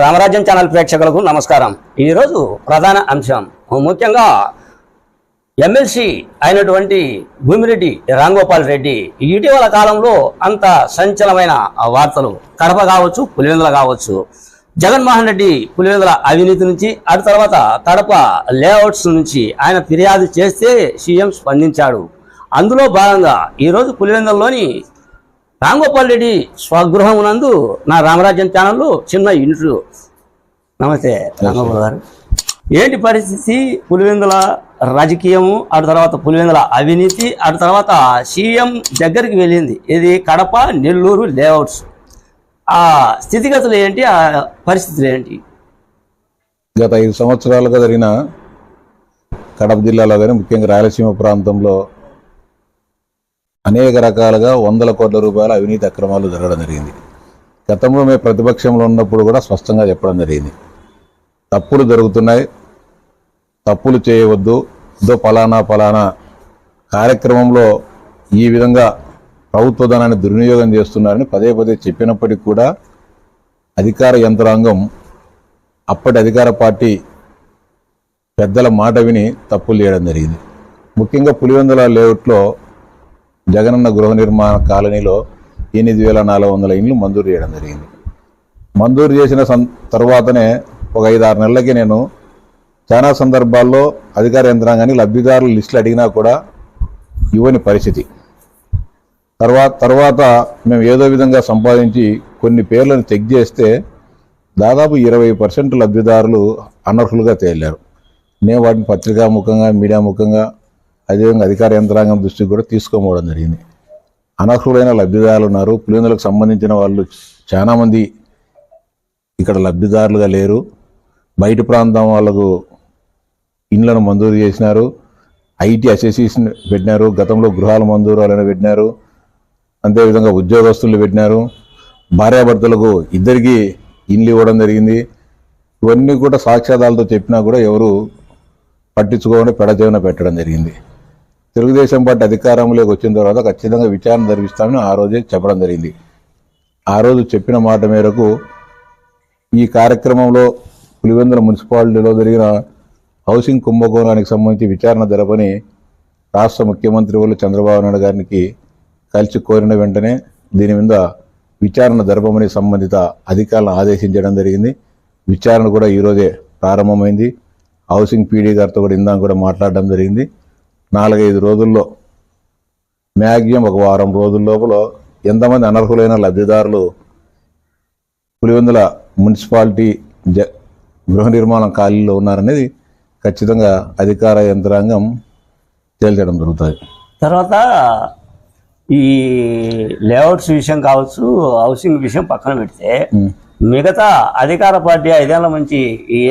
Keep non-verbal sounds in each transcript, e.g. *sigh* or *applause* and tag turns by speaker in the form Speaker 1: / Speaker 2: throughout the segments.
Speaker 1: రామరాజ్యం channel ప్రేక్షకులకు నమస్కారం. ఈరోజు ప్రధాన అంశం. ముఖ్యంగా ఎమ్మెల్సీ అయినటువంటి భూమిరెడ్డి రాంగోపాల్ రెడ్డి ఇటీవల కాలంలో అంత సంచలమైన వార్తలు కడప కావచ్చు పులివెందుల కావచ్చు జగన్మోహన్ రెడ్డి పులివెందుల అవినీతి నుంచి అటు తర్వాత కడప లేఅవుట్స్ నుంచి ఆయన ఫిర్యాదు చేస్తే సీఎం స్పందించాడు. అందులో భాగంగా ఈరోజు పులివెందులలోని రాంగోపాల్ రెడ్డి స్వగృహం నందు నా రామరాజ్యం ఛానల్లో చిన్న ఇంట్లో నమస్తే రాంగోపాల్ గారు. ఏంటి పరిస్థితి? పులివెందుల రాజకీయము అటు తర్వాత పులివెందుల అవినీతి అటు తర్వాత సీఎం దగ్గరికి వెళ్ళింది. ఇది కడప నెల్లూరు లేఅవుట్స్. ఆ స్థితిగతులు ఏంటి? ఆ పరిస్థితులు ఏంటి?
Speaker 2: గత ఐదు సంవత్సరాలుగా జరిగిన కడప జిల్లాలో కానీ ముఖ్యంగా రాయలసీమ ప్రాంతంలో అనేక రకాలుగా వందల కోట్ల రూపాయల అవినీతి అక్రమాలు జరగడం జరిగింది. గతంలో మేము ప్రతిపక్షంలో ఉన్నప్పుడు కూడా స్పష్టంగా చెప్పడం జరిగింది. తప్పులు జరుగుతున్నాయి. తప్పులు చేయవద్దు. ఇదో ఫలానా ఫలానా కార్యక్రమంలో ఈ విధంగా ప్రభుత్వ ధనాన్ని దుర్వినియోగం చేస్తున్నారని పదే పదే చెప్పినప్పటికీ కూడా అధికార యంత్రాంగం అప్పటి అధికార పార్టీ పెద్దల మాట విని తప్పులు చేయడం జరిగింది. ముఖ్యంగా పులివెందుల లేఅవుట్లో జగనన్న గృహ నిర్మాణ కాలనీలో ఎనిమిది వేల నాలుగు వందల ఇండ్లు మంజూరు చేయడం జరిగింది. మంజూరు చేసిన సం తర్వాతనే ఒక ఐదు ఆరు నెలలకి నేను చాలా సందర్భాల్లో అధికార యంత్రాంగాన్ని లబ్ధిదారుల లిస్టులు అడిగినా కూడా ఇవ్వని పరిస్థితి. తర్వాత తర్వాత మేము ఏదో విధంగా సంపాదించి కొన్ని పేర్లను చెక్ చేస్తే దాదాపు ఇరవై పర్సెంట్ లబ్ధిదారులు అనర్హులుగా తేలారు. నేను వాటిని పత్రికా ముఖంగా మీడియా ముఖంగా అదేవిధంగా అధికార యంత్రాంగం దృష్టికి కూడా తీసుకోపోవడం జరిగింది. అనర్హులైన లబ్ధిదారులు ఉన్నారు. పులివెందులకు సంబంధించిన వాళ్ళు చాలామంది ఇక్కడ లబ్ధిదారులుగా లేరు. బయట ప్రాంతం వాళ్ళకు ఇండ్లను మంజూరు చేసినారు. ఐటీ అసోసియేషన్ పెట్టినారు. గతంలో గృహాల మంజూరు వాళ్ళని పెట్టినారు. అంతేవిధంగా ఉద్యోగస్తులు పెట్టినారు. భార్యాభర్తలకు ఇద్దరికి ఇండ్లు ఇవ్వడం జరిగింది. ఇవన్నీ కూడా సాక్ష్యాధాలతో చెప్పినా కూడా ఎవరు పట్టించుకోకుండా పెడచేవన పెట్టడం జరిగింది. తెలుగుదేశం పార్టీ అధికారంలోకి వచ్చిన తర్వాత ఖచ్చితంగా విచారణ జరిపిస్తామని ఆ రోజే చెప్పడం జరిగింది. ఆ రోజు చెప్పిన మాట మేరకు ఈ కార్యక్రమంలో పులివెందుల మున్సిపాలిటీలో జరిగిన హౌసింగ్ కుంభకోణానికి సంబంధించి విచారణ జరపని రాష్ట్ర ముఖ్యమంత్రి వాళ్ళు చంద్రబాబు నాయుడు గారికి కలిసి కోరిన వెంటనే దీని మీద విచారణ జరపమని సంబంధిత అధికారులను ఆదేశించడం జరిగింది. విచారణ కూడా ఈరోజే ప్రారంభమైంది. హౌసింగ్ పీడీ గారితో కూడా ఇందాక కూడా మాట్లాడడం జరిగింది. నాలుగైదు రోజుల్లో మ్యాక్సిమం ఒక వారం రోజుల లోపల ఎంతమంది అనర్హులైన లబ్ధిదారులు పులివెందుల మున్సిపాలిటీ జ గృహ నిర్మాణం ఖాళీలో ఉన్నారనేది ఖచ్చితంగా అధికార యంత్రాంగం తేల్చడం జరుగుతుంది
Speaker 1: తర్వాత ఈ లేఅవుట్స్ విషయం కావచ్చు హౌసింగ్ విషయం పక్కన పెడితే మిగతా అధికార పార్టీ ఐదేళ్ళ నుంచి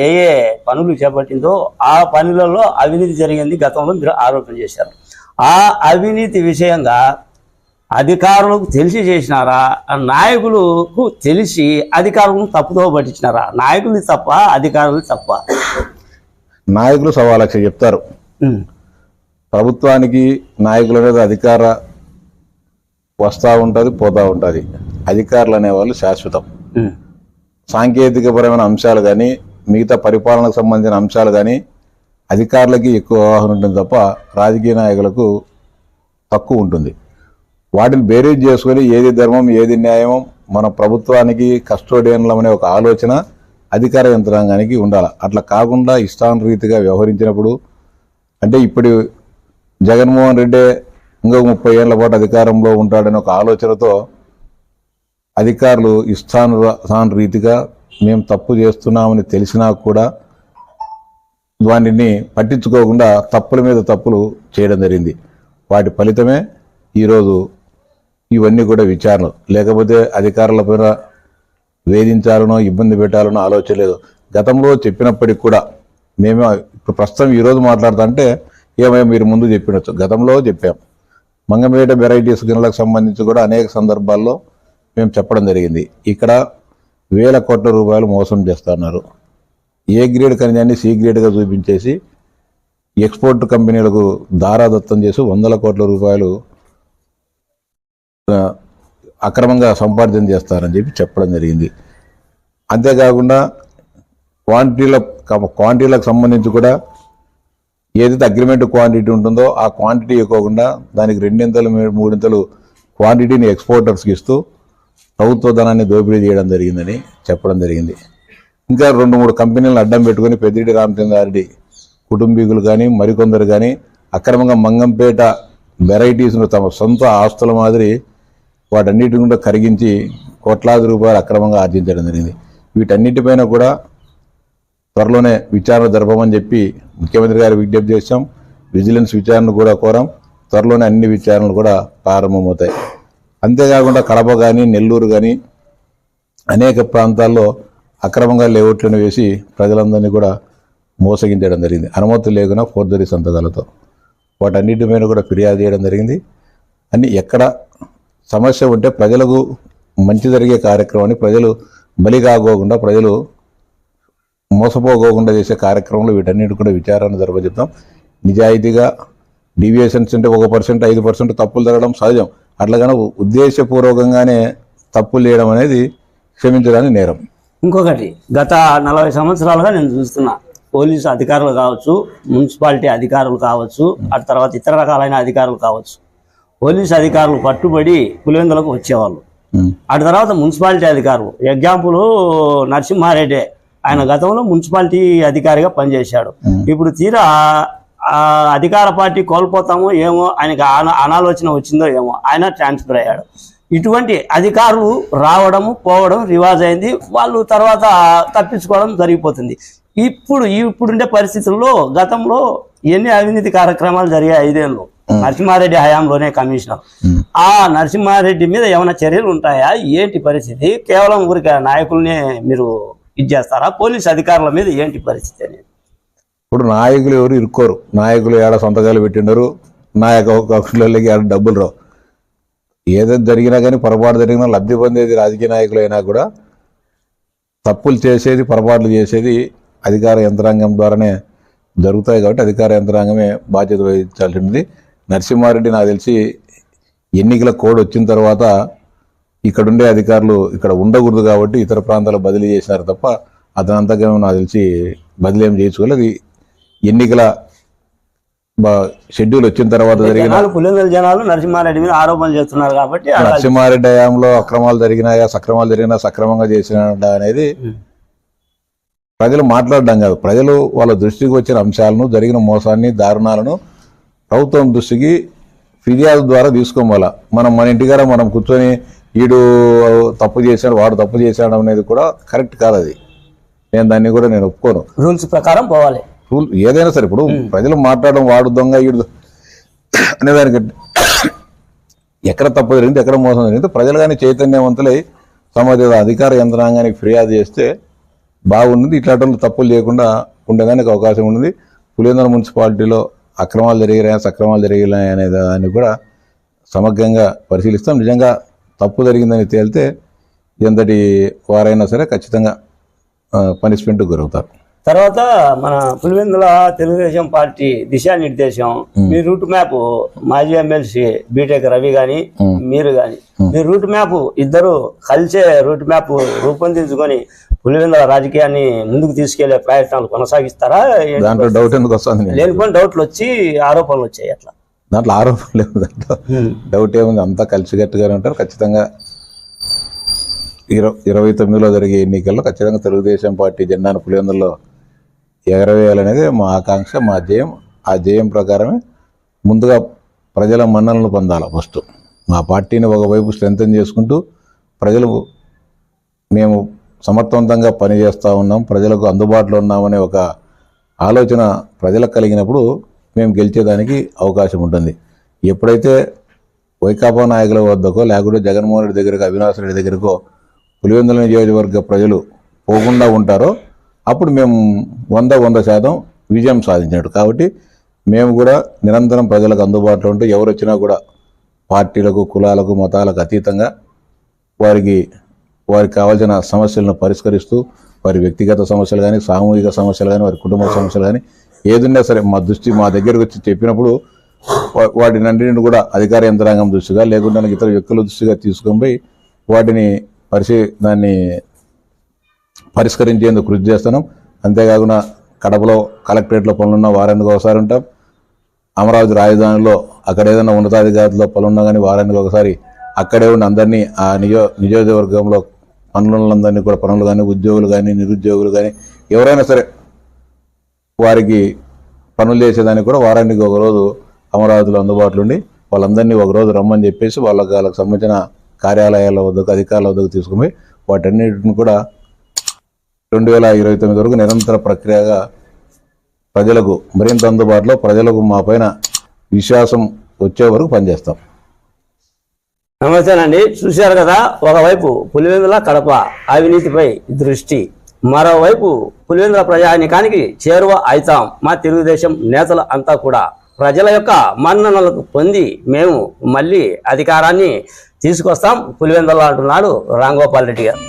Speaker 1: ఏ ఏ పనులు చేపట్టిందో ఆ పనులలో అవినీతి జరిగింది గతంలో మీరు ఆరోపణ చేశారు. ఆ అవినీతి విషయంగా అధికారులకు తెలిసి చేసినారా? నాయకులకు తెలిసి అధికారులను తప్పుదో పట్టించినారా? నాయకులు తప్ప అధికారులు తప్ప?
Speaker 2: నాయకులు సవా లక్ష చెప్తారు ప్రభుత్వానికి నాయకుల మీద అధికార వస్తూ ఉంటుంది పోతూ ఉంటుంది. అధికారులు అనేవాళ్ళు శాశ్వతం. సాంకేతికపరమైన అంశాలు కానీ మిగతా పరిపాలనకు సంబంధించిన అంశాలు కానీ అధికారులకి ఎక్కువ అవగాహన ఉంటుంది తప్ప రాజకీయ నాయకులకు తక్కువ ఉంటుంది. వాటిని బేరీజ్ చేసుకొని ఏది ధర్మం ఏది న్యాయం మన ప్రభుత్వానికి కస్టోడియన్లం అనే ఒక ఆలోచన అధికార యంత్రాంగానికి ఉండాలి. అట్లా కాకుండా ఇష్టానురీతిగా వ్యవహరించినప్పుడు అంటే ఇప్పుడు జగన్మోహన్ రెడ్డి ఇంకొక ముప్పై ఏళ్ళ పాటు అధికారంలో ఉంటాడనే ఒక ఆలోచనతో అధికారులు ఇష్టాను రీతిగా మేము తప్పు చేస్తున్నామని తెలిసినా కూడా వాటిని పట్టించుకోకుండా తప్పుల మీద తప్పులు చేయడం జరిగింది. వాటి ఫలితమే ఈరోజు ఇవన్నీ కూడా విచారణ. లేకపోతే అధికారుల పైన వేధించాలనో ఇబ్బంది పెట్టాలనో ఆలోచన లేదు. గతంలో చెప్పినప్పటికి కూడా మేము ఇప్పుడు ప్రస్తుతం ఈరోజు మాట్లాడుతుంటే ఏమో మీరు ముందు చెప్పినచ్చు గతంలో చెప్పాం. మంగమేట వెరైటీస్ గిన్నెలకు సంబంధించి కూడా అనేక సందర్భాల్లో మేము చెప్పడం జరిగింది. ఇక్కడ వేల కోట్ల రూపాయలు మోసం చేస్తున్నారు. ఏ గ్రేడ్ ఖనిజాన్ని సి గ్రేడ్గా చూపించేసి ఎక్స్పోర్ట్ కంపెనీలకు దారాదత్తం చేసి వందల కోట్ల రూపాయలు అక్రమంగా సంపార్జన చేస్తారని చెప్పి చెప్పడం జరిగింది. అంతేకాకుండా క్వాంటిటీల క్వాంటిటీలకు సంబంధించి కూడా ఏదైతే అగ్రిమెంట్ క్వాంటిటీ ఉంటుందో ఆ క్వాంటిటీ ఇవ్వకుండా దానికి రెండింతలు మూడింతలు క్వాంటిటీని ఎక్స్పోర్టర్స్కి ఇస్తూ ప్రభుత్వ ధనాన్ని దోపిడీ చేయడం జరిగిందని చెప్పడం జరిగింది. ఇంకా రెండు మూడు కంపెనీలను అడ్డం పెట్టుకుని పెద్దిరెడ్డి రామచంద్రారెడ్డి కుటుంబీకులు కానీ మరికొందరు కానీ అక్రమంగా మంగంపేట వెరైటీస్ను తమ సొంత ఆస్తుల మాదిరి వాటన్నిటి కూడా కరిగించి కోట్లాది రూపాయలు అక్రమంగా ఆర్జించడం జరిగింది. వీటన్నిటిపైన కూడా త్వరలోనే విచారణ జరపమని చెప్పి ముఖ్యమంత్రి గారు విజ్ఞప్తి చేశాం. విజిలెన్స్ విచారణ కూడా కోరాం. త్వరలోనే అన్ని విచారణలు కూడా ప్రారంభమవుతాయి. అంతేకాకుండా కడప కానీ నెల్లూరు కానీ అనేక ప్రాంతాల్లో అక్రమంగా లేఅవుట్లను వేసి ప్రజలందరినీ కూడా మోసగించడం జరిగింది. అనుమతి లేకుండా ఫోర్జరీ సంతకాలతో వాటన్నిటి మీద కూడా ఫిర్యాదు చేయడం జరిగింది. అన్ని ఎక్కడ సమస్య ఉంటే ప్రజలకు మంచి జరిగే కార్యక్రమాన్ని ప్రజలు బలి కాకోకుండా ప్రజలు మోసపోకోకుండా చేసే కార్యక్రమంలో వీటన్నిటి కూడా విచారణ జరపజెప్తాం నిజాయితీగా డీవియేషన్స్ అంటే ఒక పర్సెంట్ ఐదు పర్సెంట్ తప్పులు జరగడం సహజం. అట్లాగనే ఉద్దేశపూర్వకంగానే తప్పులు చేయడం అనేది క్షమించడానికి నేరం.
Speaker 1: ఇంకొకటి గత నలభై సంవత్సరాలుగా నేను చూస్తున్నా పోలీసు అధికారులు కావచ్చు మున్సిపాలిటీ అధికారులు కావచ్చు ఆ తర్వాత ఇతర రకాలైన అధికారులు కావచ్చు పోలీసు అధికారులు పట్టుబడి పులివెందులకు వచ్చేవాళ్ళు. అటు తర్వాత మున్సిపాలిటీ అధికారులు ఎగ్జాంపుల్ నరసింహారెడ్డి. ఆయన గతంలో మున్సిపాలిటీ అధికారిగా పనిచేశాడు. ఇప్పుడు తీరా ఆ అధికార పార్టీ కోల్పోతామో ఏమో ఆయనకి అన- అనాలోచన వచ్చిందో ఏమో ఆయన ట్రాన్స్ఫర్ అయ్యాడు. ఇటువంటి అధికారులు రావడము పోవడం రివాజ్ అయింది. వాళ్ళు తర్వాత తప్పించుకోవడం జరిగిపోతుంది. ఇప్పుడు ఇప్పుడుండే పరిస్థితుల్లో గతంలో ఎన్ని అవినీతి కార్యక్రమాలు జరిగాయి ఐదేళ్ళు? నరసింహారెడ్డి హయాంలోనే కమిషనర్. ఆ నరసింహారెడ్డి మీద ఏమైనా చర్యలు ఉంటాయా? ఏంటి పరిస్థితి? కేవలం ఊరికే నాయకుల్ని మీరు ఇది చేస్తారా? పోలీస్ అధికారుల మీద ఏంటి పరిస్థితి అనేది?
Speaker 2: ఇప్పుడు నాయకులు ఎవరు ఇరుక్కోరు. నాయకులు ఏడ సొంతకాలు పెట్టిండరు. నాయక కక్షలకి ఏడ డబ్బులు రావు. ఏదైతే జరిగినా కానీ పొరపాటు జరిగినా లబ్ధి పొందేది రాజకీయ నాయకులు అయినా కూడా తప్పులు చేసేది పొరపాట్లు చేసేది అధికార యంత్రాంగం ద్వారానే జరుగుతాయి కాబట్టి అధికార యంత్రాంగమే బాధ్యత వహించాల్సి ఉంటుంది నరసింహారెడ్డి నాకు తెలిసి ఎన్నికల కోడ్ వచ్చిన తర్వాత ఇక్కడుండే అధికారులు ఇక్కడ ఉండకూడదు కాబట్టి ఇతర ప్రాంతాలకు బదిలీ చేసినారు తప్ప అతనంతగా నాకు తెలిసి బదిలీ ఏం చేసుకోలేదు ఎన్నికల షెడ్యూల్ వచ్చిన తర్వాత జరిగిన
Speaker 1: జనాలు నరసింహారెడ్డి మీద ఆరోపణలు చేస్తున్నారు కాబట్టి
Speaker 2: నరసింహారెడ్డి హయాంలో అక్రమాలు జరిగినాయా సక్రమాలు జరిగినా సక్రమంగా చేసిన అనేది ప్రజలు మాట్లాడడం కాదు. ప్రజలు వాళ్ళ దృష్టికి వచ్చిన అంశాలను జరిగిన మోసాన్ని దారుణాలను ప్రభుత్వం దృష్టికి ఫిర్యాదు ద్వారా తీసుకోవాల? మనం మన ఇంటికాడ మనం కూర్చొని వీడు తప్పు చేశాడు వాడు తప్పు చేశాడు అనేది కూడా కరెక్ట్ కాదు అది. నేను దాన్ని కూడా నేను ఒప్పుకోను.
Speaker 1: రూల్స్ ప్రకారం పోవాలి.
Speaker 2: రూల్ ఏదైనా సరే ఇప్పుడు ప్రజలు మాట్లాడడం వాడు దొంగ ఈడు అనేదానికి *coughs* ఎక్కడ తప్పు జరిగింది ఎక్కడ మోసం జరిగింది ప్రజలు కానీ చైతన్యవంతులై సంబంధిత అధికార యంత్రాంగానికి ఫిర్యాదు చేస్తే బాగుంటుంది. ఇట్లాంటి తప్పులు చేయకుండా ఉండేదానికి అవకాశం ఉంది పులివెందుల మున్సిపాలిటీలో అక్రమాలు జరిగినాయా సక్రమాలు జరిగినాయా అనే దాన్ని కూడా సమగ్రంగా పరిశీలిస్తాం. నిజంగా తప్పు జరిగిందని తేలితే ఎంతటి వారైనా సరే ఖచ్చితంగా పనిష్మెంట్ గురవుతారు.
Speaker 1: తర్వాత మన పులివెందుల తెలుగుదేశం పార్టీ దిశానిర్దేశం మీ రూట్ మ్యాప్ మాజీ ఎమ్మెల్సీ బీటెక్ రవి గాని మీరు గాని. మీ రూట్ మ్యాప్ ఇద్దరు కలిసే రూట్ మ్యాప్ రూపొందించుకొని పులివెందుల రాజకీయాన్ని ముందుకు తీసుకెళ్ళే ప్రయత్నాలు కొనసాగిస్తారా?
Speaker 2: దాంట్లో డౌట్ ఎందుకు వస్తుంది
Speaker 1: లేనిపోయిన డౌట్లు వచ్చి ఆరోపణలు వచ్చాయి అట్లా.
Speaker 2: దాంట్లో ఆరోపణ లేదు దాంట్లో. డౌట్ ఏముంది? అంతా కలిసికట్టుగానే ఉంటారు. ఖచ్చితంగా ఇరవై ఇరవై తొమ్మిదిలో జరిగే ఎన్నికల్లో ఖచ్చితంగా తెలుగుదేశం పార్టీ జెండాను పులివెందుల్లో ఎగరవేయాలనేది మా ఆకాంక్ష మా ధ్యేయం. ఆ ధ్యేయం ప్రకారమే ముందుగా ప్రజల మన్ననలు పొందాలి ఫస్ట్. మా పార్టీని ఒకవైపు స్ట్రెంగ్తన్ చేసుకుంటూ ప్రజలు మేము సమర్థవంతంగా పనిచేస్తూ ఉన్నాం ప్రజలకు అందుబాటులో ఉన్నామనే ఒక ఆలోచన ప్రజలకు కలిగినప్పుడు మేము గెలిచేదానికి అవకాశం ఉంటుంది. ఎప్పుడైతే వైకాపా నాయకుల వద్దకో లేకుంటే జగన్మోహన్ రెడ్డి దగ్గరకు అవినాష్ రెడ్డి దగ్గరకో పులివెందుల నియోజకవర్గ ప్రజలు పోకుండా ఉంటారో అప్పుడు మేము వంద వంద శాతం విజయం సాధించినట్టు. కాబట్టి మేము కూడా నిరంతరం ప్రజలకు అందుబాటులో ఉంటూ ఎవరు వచ్చినా కూడా పార్టీలకు కులాలకు మతాలకు అతీతంగా వారికి వారికి కావాల్సిన సమస్యలను పరిష్కరిస్తూ వారి వ్యక్తిగత సమస్యలు కానీ సామూహిక సమస్యలు కానీ వారి కుటుంబ సమస్యలు కానీ ఏదున్నా సరే మా దృష్టి మా దగ్గరకు వచ్చి చెప్పినప్పుడు వా- వాటినన్నింటిని కూడా అధికార యంత్రాంగం దృష్టిగా లేకుండా ఇతర వ్యక్తుల దృష్టిగా తీసుకొని పోయి వాటిని పరిశీ దాన్ని పరిష్కరించేందుకు కృషి చేస్తున్నాం. అంతేకాకుండా కడపలో కలెక్టరేట్లో పనులున్న వారానికి ఒకసారి ఉంటాం. అమరావతి రాజధానిలో అక్కడ ఏదైనా ఉన్నతాధికారులతో పనులున్నా కానీ వారానికి ఒకసారి అక్కడే ఉండి అందరినీ ఆ నియో నియోజకవర్గంలో పనులందరినీ కూడా పనులు కానీ ఉద్యోగులు కానీ నిరుద్యోగులు కానీ ఎవరైనా సరే వారికి పనులు చేసేదానికి కూడా వారానికి ఒకరోజు అమరావతిలో అందుబాటులో ఉండి వాళ్ళందరినీ ఒక రోజు రమ్మని చెప్పేసి వాళ్ళకి వాళ్ళకి సంబంధించిన కార్యాలయాల వద్దకు అధికారుల వద్దకు తీసుకుని వాటన్నిటిని కూడా రెండు వేల ఇరవై తొమ్మిది వరకు నిరంతర ప్రక్రియగా ప్రజలకు మరింత అందుబాటులో ప్రజలకు మా పైన విశ్వాసం వచ్చే వరకు పనిచేస్తాం.
Speaker 1: నమస్తేనండి. చూశారు కదా ఒకవైపు పులివెందుల కడప అవినీతిపై దృష్టి మరోవైపు పులివెందుల ప్రజానికానికి చేరువ అవుతాం మా తెలుగుదేశం నేతలు అంతా కూడా. ప్రజల యొక్క మన్ననలకు పొంది మేము మళ్ళీ అధికారాన్ని తీసుకొస్తాం పులివెందుల అంటున్నాడు రాంగోపాల్ రెడ్డి గారు.